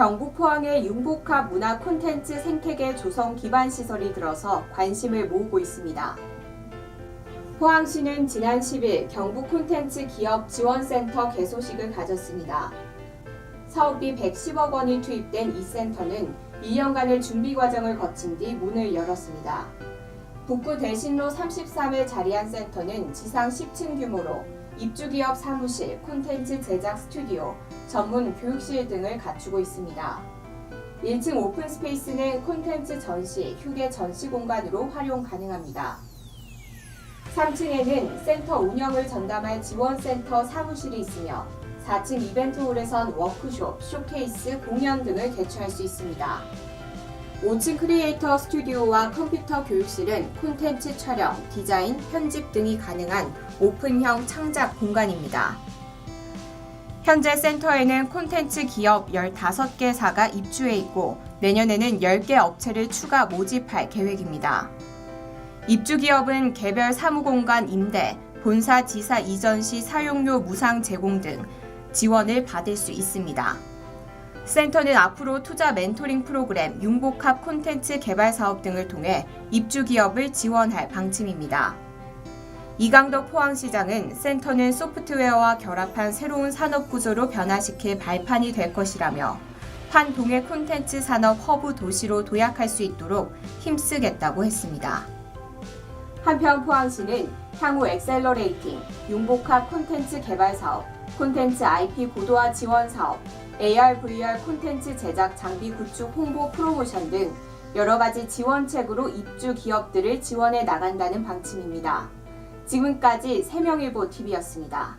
경북 포항의 융복합 문화 콘텐츠 생태계 조성 기반 시설이 들어서 관심을 모으고 있습니다. 포항시는 지난 10일 경북 콘텐츠 기업 지원센터 개소식을 가졌습니다. 사업비 110억 원이 투입된 이 센터는 2년간의 준비 과정을 거친 뒤 문을 열었습니다. 북구 대신로 33에 자리한 센터는 지상 10층 규모로 입주기업 사무실, 콘텐츠 제작 스튜디오, 전문 교육실 등을 갖추고 있습니다. 1층 오픈 스페이스는 콘텐츠 전시, 휴게 전시 공간으로 활용 가능합니다. 3층에는 센터 운영을 전담할 지원센터 사무실이 있으며 4층 이벤트홀에선 워크숍, 쇼케이스, 공연 등을 개최할 수 있습니다. 5층 크리에이터 스튜디오와 컴퓨터 교육실은 콘텐츠 촬영, 디자인, 편집 등이 가능한 오픈형 창작 공간입니다. 현재 센터에는 콘텐츠 기업 15개사가 입주해 있고 내년에는 10개 업체를 추가 모집할 계획입니다. 입주 기업은 개별 사무공간 임대, 본사 지사 이전 시 사용료 무상 제공 등 지원을 받을 수 있습니다. 센터는 앞으로 투자 멘토링 프로그램, 융복합 콘텐츠 개발 사업 등을 통해 입주 기업을 지원할 방침입니다. 이강덕 포항시장은 센터는 소프트웨어와 결합한 새로운 산업 구조로 변화시킬 발판이 될 것이라며 환동의 콘텐츠 산업 허브 도시로 도약할 수 있도록 힘쓰겠다고 했습니다. 한편 포항시는 향후 엑셀러레이팅, 융복합 콘텐츠 개발 사업, 콘텐츠 IP 고도화 지원 사업, AR, VR 콘텐츠 제작 장비 구축 홍보 프로모션 등 여러 가지 지원책으로 입주 기업들을 지원해 나간다는 방침입니다. 지금까지 세명일보 TV였습니다.